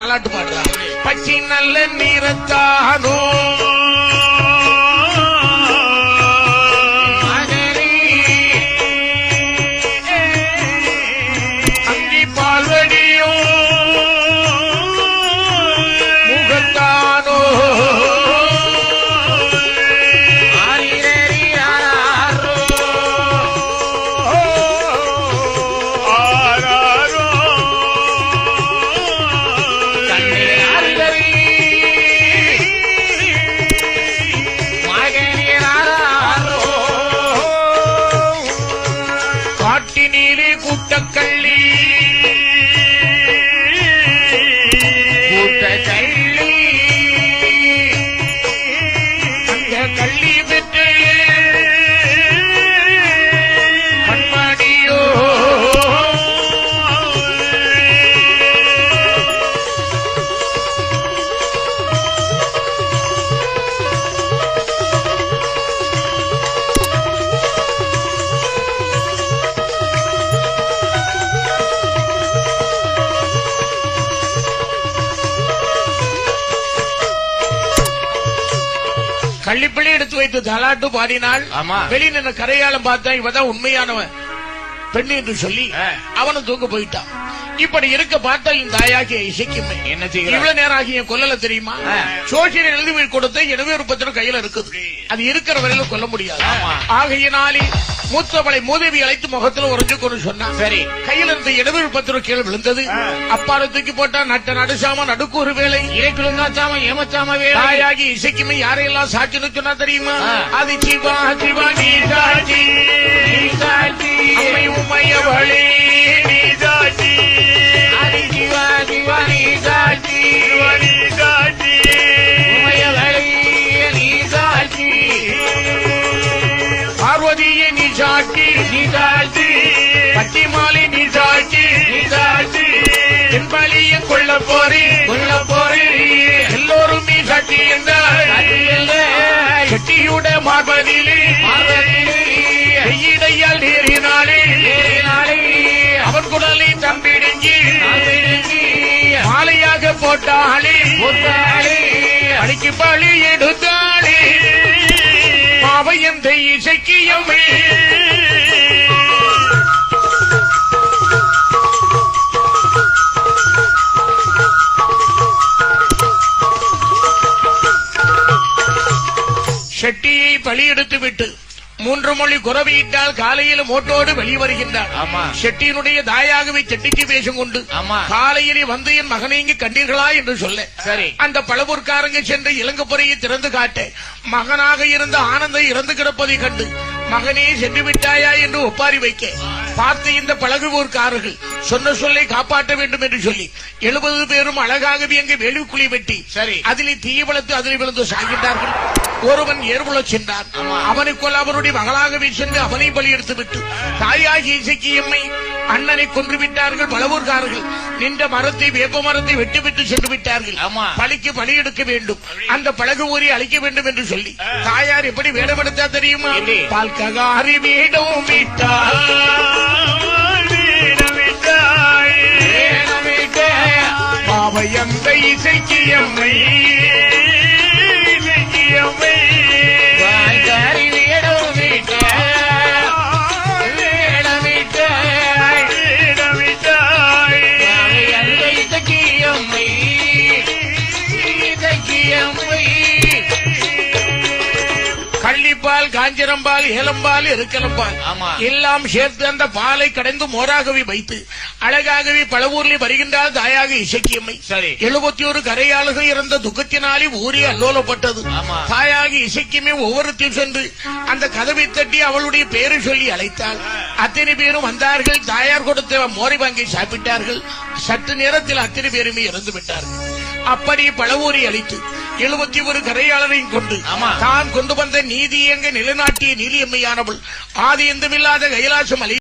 பாட்டு பாடுறான் பச்சை நல்ல நீரத்தானோ கள்ளிப்பள்ளி எடுத்து வைத்து தலாட்டு பாடினாள் ஆமா. வெளி நின்று கரையாளம் பார்த்தா இவதான் உண்மையானவன் பெண் என்று சொல்லி. அவனும் தூங்க போயிட்டான் இப்படி இருக்க பார்த்தா இந்த தாயாகிய இசைக்குமே என்ன செய்கிறார்? இவ்வளவு நேரம் ஆகிய கொல்லல தெரியுமா. சோசியல் எழுதி கொடுத்த எனவே ஒரு பத்திரம் கையில இருக்குது. அது இருக்கிற வரையில கொல்ல முடியாது. ஆகையினாலே மூத்தவளை மூதேவி அழைத்து முகத்துல உறைஞ்சு கொண்டு சொன்னான் சரி. கையில இருந்த இடவே பத்திரம் கீழே விழுந்தது. அப்பால தூக்கி போட்டா நட்ட நடுசாம நடுக்கு ஒரு வேலை. இறைக்குழுங்காச்சாம ஏமச்சாம வேலை. தாயாகி இசைக்குமே யாரையெல்லாம் சாட்சின்னு சொன்னா தெரியுமா. அது சிவா சிவா செட்டியுட மார்பதிலே கையிடையால் நேரினாலே அவன் குடலை தம்பிடுங்கி மாலையாக போட்டாளே அடிக்கு பழி எடுத்தாளே பாவையந்தை இசைக்கியமே செட்டியை பலியெடுத்து விட்டு மூன்று மொழி குறவையிட்டால் காலையில் மோட்டோடு வெளிவருகின்றார். செட்டியினுடைய தாயாகவே செட்டிக்கு வேஷம் கொண்டு. காலையிலே வந்து என் மகனை இங்கு கண்டீர்களா என்று சொல்ல சரி. அந்த பழவூர்க்காரங்க சென்று இலங்கைப்புறையை திறந்து காட்ட மகனாக இருந்த ஆனந்தை இறந்து கிடப்பதை கண்டு மகனே சென்று விட்டாயா என்று ஒப்பாரி வைக்க பார்த்து இந்த பழகுவூர்க்காரர்கள் சொன்ன சொல்லை காப்பாற்ற வேண்டும் என்று சொல்லி எழுபது பேரும் அழகாகவே அங்கே வேலுக்குழி வெட்டி சரி. அதிலே தீய வளர்த்து அதிலே விழுந்து சாகின்றார்கள். ஒருவன் ஏர்புலச் சென்றான். அவனை கொல்ல அவருடைய மகளாகவே சென்று அவனை பலியெடுத்து விட்டு தாயாகி இசைக்கியம்மை அண்ணனை கொன்று விட்டார்கள் பலவூர்காரர்கள் நின்ற மரத்தை வேப்ப மரத்தை வெட்டி விட்டு சென்று விட்டார்கள். ஆமா. பலிக்கு பலி எடுக்க வேண்டும். அந்த பழகு ஊரி அழிக்க வேண்டும் என்று சொல்லி தாயார் எப்படி வேடமெடுத்தா தெரியுமா? பால்ககாரி வீடும் விட்டார். பாவையந்த இசைக்கியம்மை கள்ளிப்பால் காஞ்சிரம்பால் ஏலம்பால் எருக்கலம்பால். ஆமா. எல்லாம் சேர்த்து அந்த பாலை கடைந்து மோராகவே வைத்து அழகாகவே பழவூரில் வருகின்றார் தாயாக இசக்கியம்மை. சரி. எழுபத்தி ஒரு கரையாளர்கள் இறந்த துக்கத்தினாலே ஊரே அல்லோலப்பட்டது. தாயாக இசைக்குமே ஒவ்வொருத்தையும் சென்று அந்த கதவை தட்டி அவளுடைய பெயரை சொல்லி அழைத்தாள். அத்தனை பேரும் வந்தார்கள். தாயார் கொடுத்த மோரை வாங்கி சாப்பிட்டார்கள். சற்று நேரத்தில் அத்தனை பேருமே இறந்து விட்டார்கள். அப்படி பழவூரை அழித்து எழுபத்தி ஒரு கரையாளரையும் கொண்டு. தான் கொண்டு வந்த நீதி எங்க நிலைநாட்டிய நீலியம்மையானவள் ஆதி எந்தமில்லாத கைலாசம் அழி